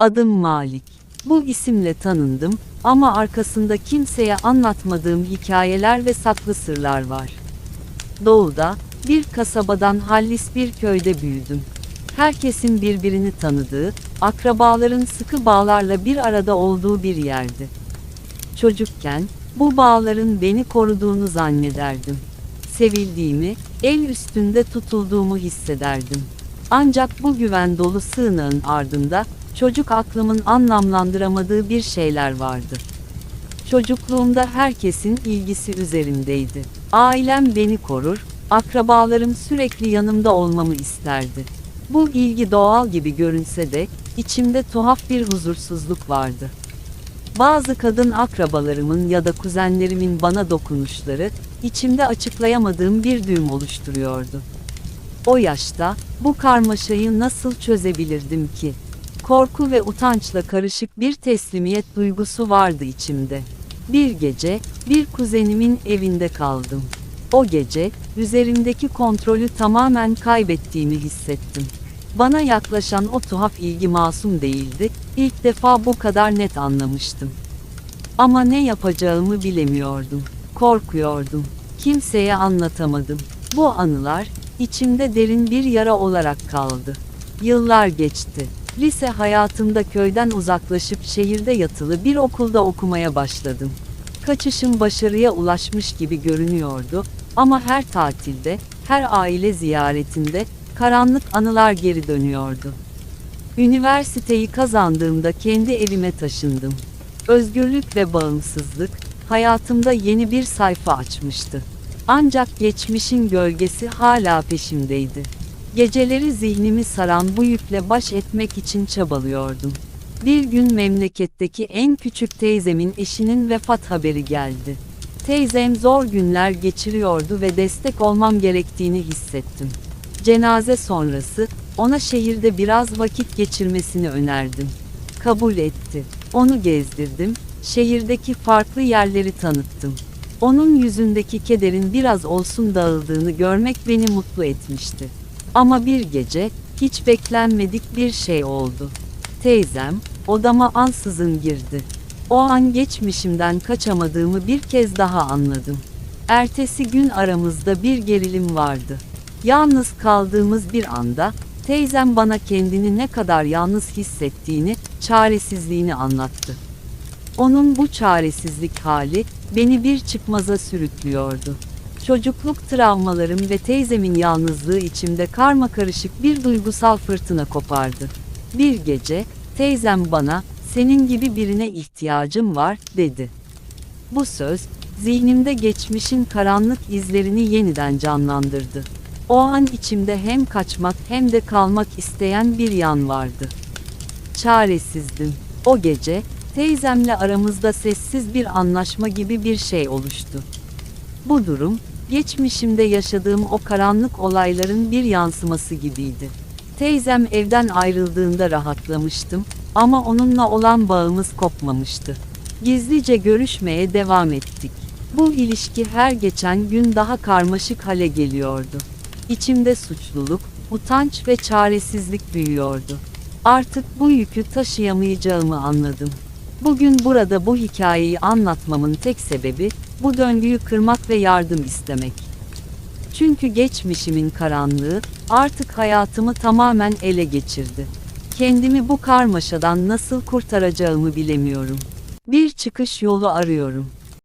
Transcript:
Adım Malik. Bu isimle tanındım ama arkasında kimseye anlatmadığım hikayeler ve saklı sırlar var. Doğuda, bir kasabadan hallis bir köyde büyüdüm. Herkesin birbirini tanıdığı, akrabaların sıkı bağlarla bir arada olduğu bir yerdi. Çocukken, bu bağların beni koruduğunu zannederdim. Sevildiğimi, el üstünde tutulduğumu hissederdim. Ancak bu güven dolu sığınağın ardında, çocuk aklımın anlamlandıramadığı bir şeyler vardı. Çocukluğumda herkesin ilgisi üzerimdeydi. Ailem beni korur, akrabalarım sürekli yanımda olmamı isterdi. Bu ilgi doğal gibi görünse de, içimde tuhaf bir huzursuzluk vardı. Bazı kadın akrabalarımın ya da kuzenlerimin bana dokunuşları, içimde açıklayamadığım bir düğüm oluşturuyordu. O yaşta, bu karmaşayı nasıl çözebilirdim ki? Korku ve utançla karışık bir teslimiyet duygusu vardı içimde. Bir gece, bir kuzenimin evinde kaldım. O gece, üzerimdeki kontrolü tamamen kaybettiğimi hissettim. Bana yaklaşan o tuhaf ilgi masum değildi, ilk defa bu kadar net anlamıştım. Ama ne yapacağımı bilemiyordum. Korkuyordum. Kimseye anlatamadım. Bu anılar, içimde derin bir yara olarak kaldı. Yıllar geçti. Lise hayatımda köyden uzaklaşıp şehirde yatılı bir okulda okumaya başladım. Kaçışım başarıya ulaşmış gibi görünüyordu ama her tatilde, her aile ziyaretinde karanlık anılar geri dönüyordu. Üniversiteyi kazandığımda kendi evime taşındım. Özgürlük ve bağımsızlık hayatımda yeni bir sayfa açmıştı. Ancak geçmişin gölgesi hala peşimdeydi. Geceleri zihnimi saran bu yükle baş etmek için çabalıyordum. Bir gün memleketteki en küçük teyzemin eşinin vefat haberi geldi. Teyzem zor günler geçiriyordu ve destek olmam gerektiğini hissettim. Cenaze sonrası ona şehirde biraz vakit geçirmesini önerdim. Kabul etti. Onu gezdirdim, şehirdeki farklı yerleri tanıttım. Onun yüzündeki kederin biraz olsun dağıldığını görmek beni mutlu etmişti. Ama bir gece, hiç beklenmedik bir şey oldu. Teyzem, odama ansızın girdi. O an geçmişimden kaçamadığımı bir kez daha anladım. Ertesi gün aramızda bir gerilim vardı. Yalnız kaldığımız bir anda, teyzem bana kendini ne kadar yalnız hissettiğini, çaresizliğini anlattı. Onun bu çaresizlik hali, beni bir çıkmaza sürüklüyordu. Çocukluk travmalarım ve teyzemin yalnızlığı içimde karma karışık bir duygusal fırtına kopardı. Bir gece, teyzem bana, senin gibi birine ihtiyacım var, dedi. Bu söz, zihnimde geçmişin karanlık izlerini yeniden canlandırdı. O an içimde hem kaçmak hem de kalmak isteyen bir yan vardı. Çaresizdim. O gece, teyzemle aramızda sessiz bir anlaşma gibi bir şey oluştu. Bu durum, geçmişimde yaşadığım o karanlık olayların bir yansıması gibiydi. Teyzem evden ayrıldığında rahatlamıştım ama onunla olan bağımız kopmamıştı. Gizlice görüşmeye devam ettik. Bu ilişki her geçen gün daha karmaşık hale geliyordu. İçimde suçluluk, utanç ve çaresizlik büyüyordu. Artık bu yükü taşıyamayacağımı anladım. Bugün burada bu hikayeyi anlatmamın tek sebebi, bu döngüyü kırmak ve yardım istemek. Çünkü geçmişimin karanlığı, artık hayatımı tamamen ele geçirdi. Kendimi bu karmaşadan nasıl kurtaracağımı bilemiyorum. Bir çıkış yolu arıyorum.